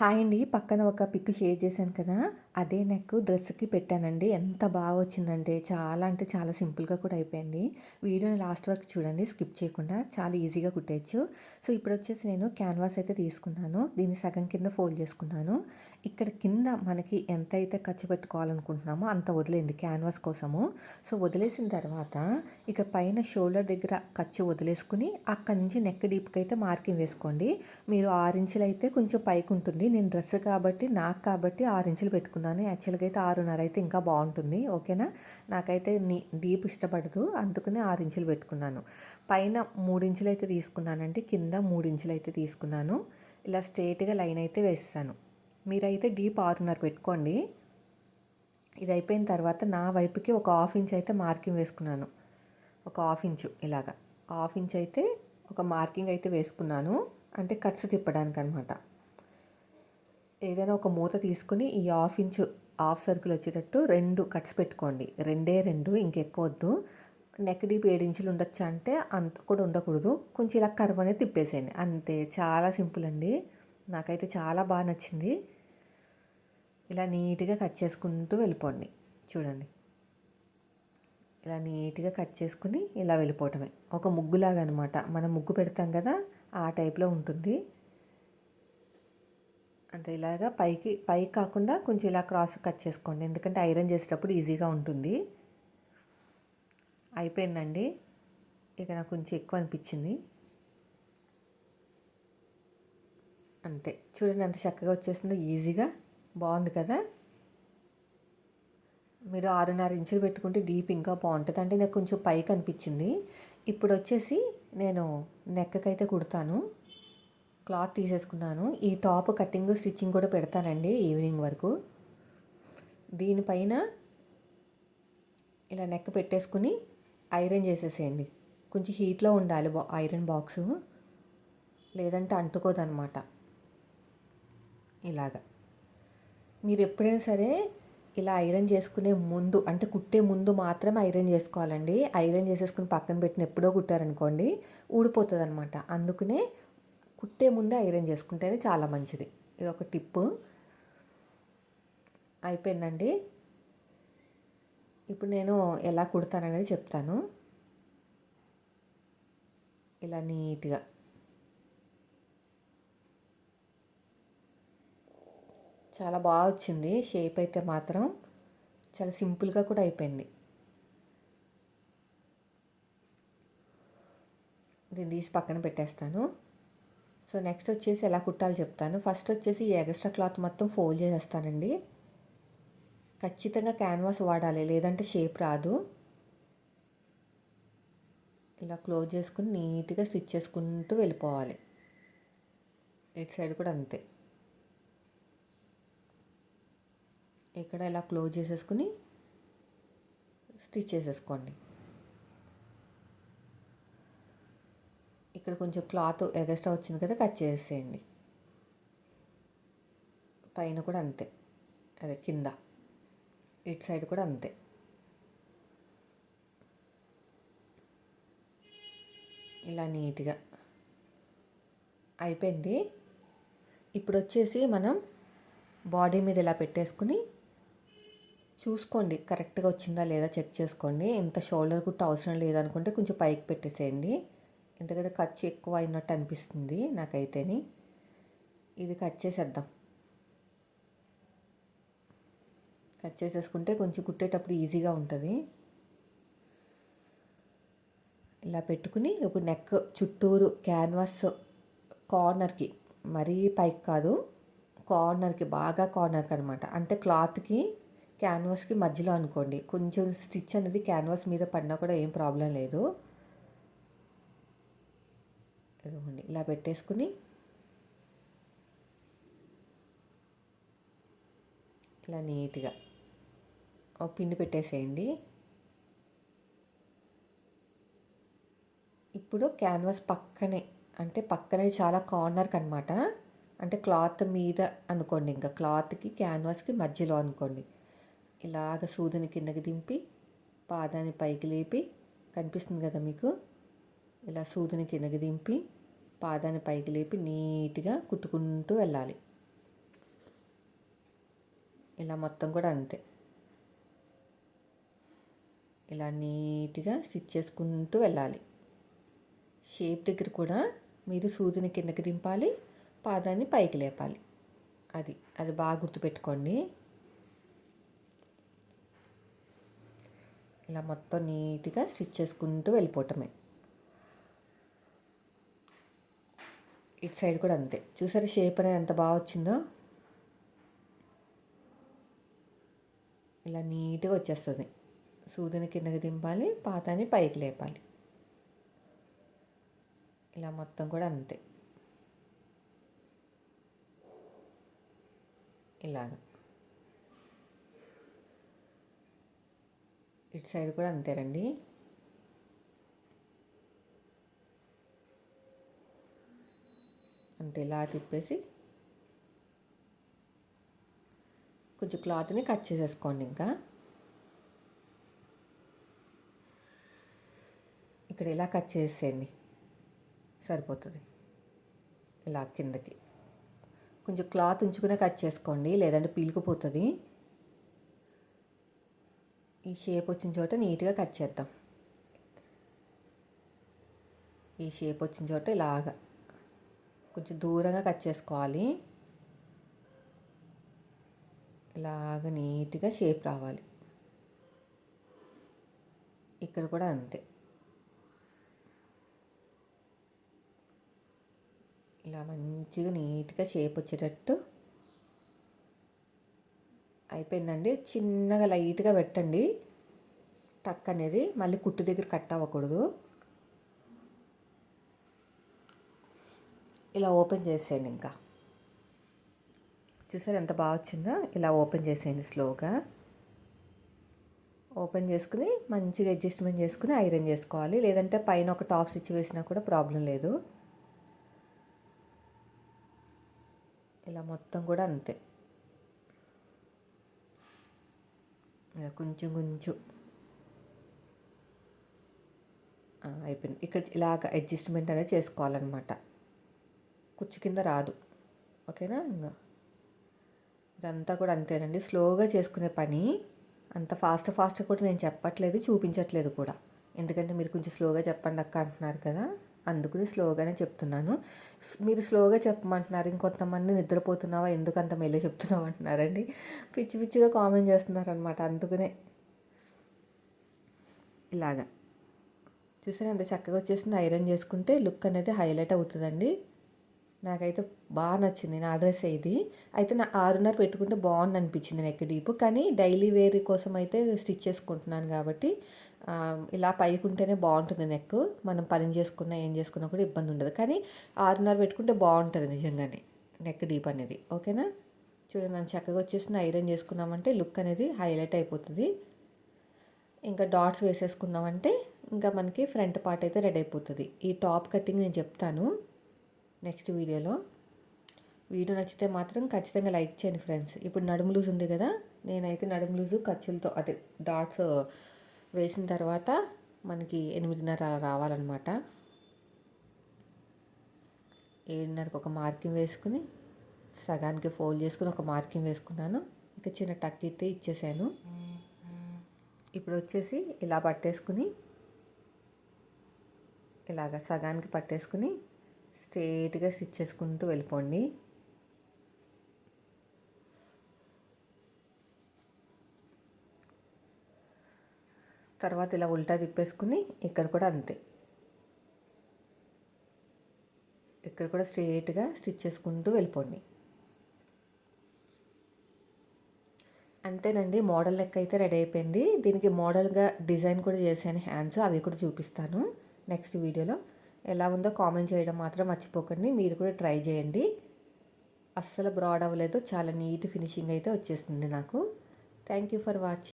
Hi అండి. పక్కన ఒక పిక్ షేర్ చేశాను కదా. అదే నెక్ డ్రెస్కి పెట్టానండి. ఎంత బాగా వచ్చిందంటే చాలా అంటే చాలా సింపుల్గా కూడా అయిపోయింది. వీడియోని లాస్ట్ వరకు చూడండి. స్కిప్ చేయకుండా చాలా ఈజీగా కుట్టేయచ్చు. సో ఇప్పుడు వచ్చేసి నేను క్యాన్వాస్ అయితే తీసుకున్నాను. దీన్ని సగం కింద ఫోల్డ్ చేసుకున్నాను. ఇక్కడ కింద మనకి ఎంత అయితే ఖర్చు పెట్టుకోవాలనుకుంటున్నామో అంత వదిలేండి క్యాన్వాస్ కోసము. సో వదిలేసిన తర్వాత ఇక్కడ పైన షోల్డర్ దగ్గర ఖర్చు వదిలేసుకుని అక్కడ నుంచి నెక్ డీప్కి అయితే మార్కింగ్ వేసుకోండి. మీరు ఆరు ఇంచులు అయితే కొంచెం పైకి ఉంటుంది. నేను డ్రెస్ కాబట్టి నాకు కాబట్టి ఆరు ఇంచులు పెట్టుకున్నాను. యాక్చువల్గా అయితే ఆరున్నర అయితే ఇంకా బాగుంటుంది. ఓకేనా? నాకైతే నీ డీప్ ఇష్టపడదు. అందుకనే ఆరు ఇంచులు పెట్టుకున్నాను. పైన మూడించులు అయితే తీసుకున్నానంటే కింద మూడించులు అయితే తీసుకున్నాను. ఇలా స్ట్రేట్గా లైన్ అయితే వేస్తాను. మీరైతే డీప్ ఆరున్నర పెట్టుకోండి. ఇది అయిపోయిన తర్వాత నా వైపుకి ఒక హాఫ్ ఇంచ్ అయితే మార్కింగ్ వేసుకున్నాను. ఒక హాఫ్ ఇంచు ఇలాగా. హాఫ్ ఇంచ్ అయితే ఒక మార్కింగ్ అయితే వేసుకున్నాను. అంటే కట్స్ తిప్పడానికి అనమాట ఏదైనా ఒక మూత తీసుకుని ఈ హాఫ్ ఇంచు హాఫ్ సర్కిల్ వచ్చేటట్టు రెండు కట్స్ పెట్టుకోండి. రెండే రెండు ఇంకెక్కువ వద్దు. నెక్ డీప్ ఏడు ఇంచులు అంటే అంత కూడా ఉండకూడదు. కొంచెం ఇలా కర్వ్ అనేది తిప్పేసేయండి. అంతే చాలా సింపుల్ అండి. నాకైతే చాలా బాగా నచ్చింది. ఇలా నీట్గా కట్ చేసుకుంటూ వెళ్ళిపోండి. చూడండి. ఇలా నీట్గా కట్ చేసుకుని ఇలా వెళ్ళిపోవటమే. ఒక ముగ్గులాగా అనమాట మనం ముగ్గు పెడతాం కదా ఆ టైప్లో ఉంటుంది. అంటే ఇలాగా పైకి పైకి కాకుండా కొంచెం ఇలా క్రాస్ కట్ చేసుకోండి. ఎందుకంటే ఐరన్ చేసేటప్పుడు ఈజీగా ఉంటుంది. అయిపోయిందండి. ఇక నాకు కొంచెం ఎక్కువ అనిపించింది. అంతే. చూడండి ఎంత చక్కగా వచ్చేసిందో ఈజీగా. బాగుంది కదా? మీరు ఆరున్నర ఇంచులు పెట్టుకుంటే డీప్ ఇంకా బాగుంటుంది. అంటే నాకు కొంచెం పైకి అనిపించింది. ఇప్పుడు వచ్చేసి నేను నెక్కకైతే కుడతాను. క్లాత్ తీసేసుకున్నాను. ఈ టాప్ కటింగ్ స్టిచ్చింగ్ కూడా పెడతానండి ఈవినింగ్ వరకు. దీనిపైన ఇలా నెక్ పెట్టేసుకుని ఐరన్ చేసేసేయండి. కొంచెం హీట్లో ఉండాలి ఐరన్ బాక్సు. లేదంటే అంటుకోదనమాట. ఇలాగా. మీరు ఎప్పుడైనా సరే ఇలా ఐరన్ చేసుకునే ముందు అంటే కుట్టే ముందు మాత్రమే ఐరన్ చేసుకోవాలండి. ఐరన్ చేసేసుకుని పక్కన పెట్టిన ఎప్పుడో కుట్టారనుకోండి ఊడిపోతుంది అనమాట అందుకనే కుట్టే ముందే ఐరన్ చేసుకుంటేనే చాలా మంచిది. ఇది ఒక టిప్పు. అయిపోయిందండి. ఇప్పుడు నేను ఎలా కుడతాననేది చెప్తాను. ఇలా నీట్గా. చాలా బాగా వచ్చింది. షేప్ అయితే మాత్రం చాలా సింపుల్గా కూడా అయిపోయింది. దీన్ని తీసి పక్కన పెట్టేస్తాను. సో నెక్స్ట్ వచ్చేసి ఎలా కుట్టాలో చెప్తాను. ఫస్ట్ వచ్చేసి ఈ ఎగస్ట్రా క్లాత్ మొత్తం ఫోల్డ్ చేసేస్తానండి. ఖచ్చితంగా క్యాన్వాస్ వాడాలి. లేదంటే షేప్ రాదు. ఇలా క్లోజ్ చేసుకుని నీట్గా స్టిచ్ చేసుకుంటూ వెళ్ళిపోవాలి. ఇటు సైడ్ కూడా అంతే. ఇక్కడ ఇలా క్లోజ్ చేసేసుకుని స్టిచ్ చేసేసుకోండి. ఇక్కడ కొంచెం క్లాత్ ఎగస్ట్రా వచ్చింది కదా కట్ చేసేయండి. పైన కూడా అంతే. అదే కింద. ఇటు సైడ్ కూడా అంతే. ఇలా నీట్గా అయిపోయింది. ఇప్పుడు వచ్చేసి మనం బాడీ మీద ఇలా పెట్టేసుకుని చూసుకోండి. కరెక్ట్గా వచ్చిందా లేదా చెక్ చేసుకోండి. ఇంత షోల్డర్ కుట్ట అవసరం లేదనుకుంటే కొంచెం పైకి పెట్టేసేయండి. ఎందుకంటే ఖర్చు ఎక్కువ అయినట్టు అనిపిస్తుంది నాకైతేని. ఇది కట్ చేసేద్దాం. కట్ చేసేసుకుంటే కొంచెం కుట్టేటప్పుడు ఈజీగా ఉంటుంది. ఇలా పెట్టుకుని ఇప్పుడు నెక్ చుట్టూరు క్యాన్వాస్ కార్నర్కి మరీ పైకి కాదు కార్నర్కి బాగా కార్నర్కి అనమాట అంటే క్లాత్కి క్యాన్వాస్కి మధ్యలో అనుకోండి. కొంచెం స్టిచ్ అనేది క్యాన్వాస్ మీద పడినా కూడా ఏం ప్రాబ్లం లేదు. ఇదిగోండి ఇలా పెట్టేసుకుని ఇలా నీట్గా పిండి పెట్టేసేయండి. ఇప్పుడు క్యాన్వాస్ పక్కనే అంటే పక్కనే చాలా కార్నర్కి అనమాట అంటే క్లాత్ మీద అనుకోండి ఇంకా క్లాత్కి క్యాన్వాస్కి మధ్యలో అనుకోండి. ఇలాగ సూదిని కిందకి దింపి పాదాన్ని పైకి లేపి కనిపిస్తుంది కదా మీకు? ఇలా సూదిని కిందకి దింపి పాదాన్ని పైకి లేపి నీట్గా కుట్టుకుంటూ వెళ్ళాలి. ఇలా మొత్తం కూడా అంతే. ఇలా నీట్గా స్టిచ్ చేసుకుంటూ వెళ్ళాలి. షేప్ దగ్గర కూడా మీరు సూదిని కిందకి దింపాలి పాదాన్ని పైకి లేపాలి. అది అది బాగా గుర్తుపెట్టుకోండి. ఇలా మొత్తం నీట్గా స్టిచ్ చేసుకుంటూ వెళ్ళిపోవటమే. ఇటు సైడ్ కూడా అంతే. చూసారు షేప్ అనేది ఎంత బాగా వచ్చిందో? ఇలా నీట్గా వచ్చేస్తుంది. సూదిని కిందకి దింపాలి పాతాన్ని పైకి లేపాలి. ఇలా మొత్తం కూడా అంతే. ఇలాగా. ఇటు సైడ్ కూడా అంతేనండి. అంతే ఇలా తిప్పేసి కొంచెం క్లాత్ని కట్ చేసేసుకోండి ఇంకా. ఇక్కడ ఇలా కట్ చేసేయండి. సరిపోతుంది. ఇలా కిందకి. కొంచెం క్లాత్ ఉంచుకునే కట్ చేసుకోండి. లేదంటే పీలుకుపోతుంది ఈ షేప్ వచ్చిన చోట నీట్గా కట్ చేద్దాం. ఈ షేప్ వచ్చిన చోట ఇలాగా. కొంచెం దూరంగా కట్ చేసుకోవాలి. ఇలాగ నీట్గా షేప్ రావాలి. ఇక్కడ కూడా అంతే. ఇలా మంచిగా నీట్గా షేప్ వచ్చేటట్టు అయిపోయిందండి. చిన్నగా లైట్గా పెట్టండి. టక్ అనేది మళ్ళీ కుట్టు దగ్గర కట్ అవ్వకూడదు. ఇలా ఓపెన్ చేసేయండి ఇంకా. చూసారు ఎంత బాగా వచ్చిందో? ఇలా ఓపెన్ చేసేయండి స్లోగా. ఓపెన్ చేసుకుని మంచిగా అడ్జస్ట్మెంట్ చేసుకుని ఐరన్ చేసుకోవాలి. లేదంటే పైన ఒక టాప్ స్టిచ్ వేసినా కూడా ప్రాబ్లం లేదు. ఇలా మొత్తం కూడా అంతే. ఇలా కొంచెం కొంచెం. అయిపోయింది. ఇక్కడ ఇలాగ అడ్జస్ట్మెంట్ అనేది చేసుకోవాలన్నమాట. కుచ్చు కింద రాదు. ఓకేనా ఇంకా ఇదంతా కూడా అంతేనండి. స్లోగా చేసుకునే పని. అంత ఫాస్ట్ ఫాస్ట్ కూడా నేను చెప్పట్లేదు చూపించట్లేదు కూడా. ఎందుకంటే మీరు కొంచెం స్లోగా చెప్పండి అక్క అంటున్నారు కదా. అందుకని స్లోగానే చెప్తున్నాను. మీరు స్లోగా చెప్పమంటున్నారు ఇంకొంతమంది నిద్రపోతున్నావా ఎందుకంత మెల్లే చెప్తున్నావు అంటున్నారండి. పిచ్చి పిచ్చిగా కామెంట్ చేస్తున్నారు అనమాట అందుకనే. ఇలాగా. చూసారా ఎంత చక్కగా వచ్చేసింది ఐరన్ చేసుకుంటే లుక్ అనేది హైలైట్ అవుతుందండి. నాకైతే బాగా నచ్చింది నా అడ్రస్ ఇది. అయితే నా ఆరున్నర పెట్టుకుంటే బాగుంది అనిపించింది నెక్ డీప్ కానీ డైలీ వేర్ కోసం అయితే స్టిచ్ చేసుకుంటున్నాను కాబట్టి ఇలా పైకుంటేనే బాగుంటుంది నెక్ మనం పని చేసుకున్నా ఏం చేసుకున్నా కూడా ఇబ్బంది ఉండదు. కానీ ఆరున్నర పెట్టుకుంటే బాగుంటుంది నిజంగానే నెక్ డీప్ అనేది. ఓకేనా? చూడండి నన్ను చక్కగా వచ్చేసిన ఐరన్ చేసుకున్నామంటే లుక్ అనేది హైలైట్ అయిపోతుంది. ఇంకా డాట్స్ వేసేసుకున్నామంటే ఇంకా మనకి ఫ్రంట్ పార్ట్ అయితే రెడీ అయిపోతుంది. ఈ టాప్ కటింగ్ నేను చెప్తాను. నెక్స్ట్ వీడియోలో. వీడియో నచ్చితే మాత్రం ఖచ్చితంగా లైక్ చేయండి ఫ్రెండ్స్. ఇప్పుడు నడుము లూజ్ ఉంది కదా నేనైతే నడుము లూజు ఖర్చులతో అదే డాట్స్ వేసిన తర్వాత మనకి ఎనిమిదిన్నర రావాలన్నమాట. ఏడున్నరకు ఒక మార్కింగ్ వేసుకుని సగానికి ఫోల్డ్ చేసుకుని ఒక మార్కింగ్ వేసుకున్నాను. ఇక చిన్న టక్ అయితే ఇచ్చేసాను. ఇప్పుడు వచ్చేసి ఇలా పట్టేసుకుని ఇలాగ సగానికి పట్టేసుకుని స్ట్రేట్గా స్టిచ్ చేసుకుంటూ వెళ్ళిపోండి. తర్వాత ఇలా ఉల్టా తిప్పేసుకుని ఇక్కడ కూడా అంతే. ఇక్కడ కూడా స్ట్రేట్గా స్టిచ్ చేసుకుంటూ వెళ్ళిపోండి. అంతేనండి మోడల్ లెక్క అయితే రెడీ అయిపోయింది. దీనికి మోడల్గా డిజైన్ కూడా చేశాను హ్యాండ్స్ అవి కూడా చూపిస్తాను నెక్స్ట్ వీడియోలో. ఎలా ఉందో కామెంట్ చేయడం మాత్రం మర్చిపోకండి. మీరు కూడా ట్రై చేయండి. అస్సలు బ్రాడ్ అవ్వలేదు. చాలా నీట్ ఫినిషింగ్ అయితే వచ్చేస్తుంది నాకు. Thank you for watching